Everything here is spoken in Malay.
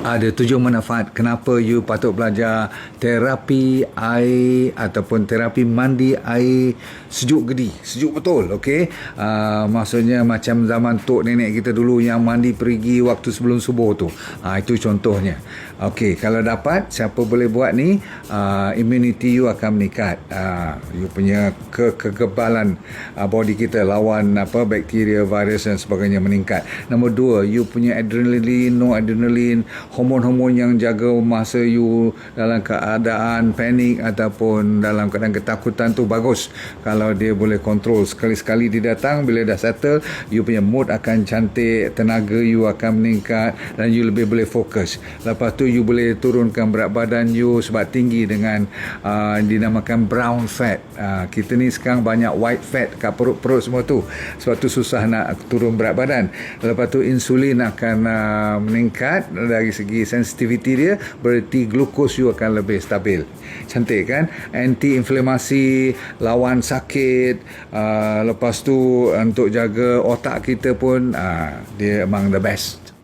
ada tujuh manfaat kenapa you patut belajar terapi air ataupun terapi mandi air sejuk gedi sejuk betul okey? Uh, maksudnya macam zaman tok nenek kita dulu yang mandi perigi waktu sebelum subuh tu. Uh, itu contohnya. Okey kalau dapat siapa boleh buat ni? Uh, immunity you akan meningkat. Uh, you punya ke kekebalan uh, body kita lawan apa bakteria virus dan sebagainya meningkat. Nombor dua you punya adrenaline no adrenaline hormon-hormon yang jaga masa you dalam keadaan panik ataupun dalam keadaan ketakutan tu bagus. Kalau dia boleh kontrol sekali-sekali dia datang bila dah settle you punya mood akan cantik tenaga you akan meningkat dan you lebih boleh fokus. Lepas tu you boleh turunkan berat badan you sebab tinggi dengan uh, dinamakan brown fat. Uh, kita ni sekarang banyak white fat kat perut-perut semua tu. Sebab tu susah nak turun berat badan. Lepas tu insulin akan uh, meningkat. Dari segi sensitivity dia berarti glukos you akan lebih stabil. Cantik kan? Anti inflamasi lawan sakit uh, lepas tu untuk jaga otak kita pun uh, dia among the best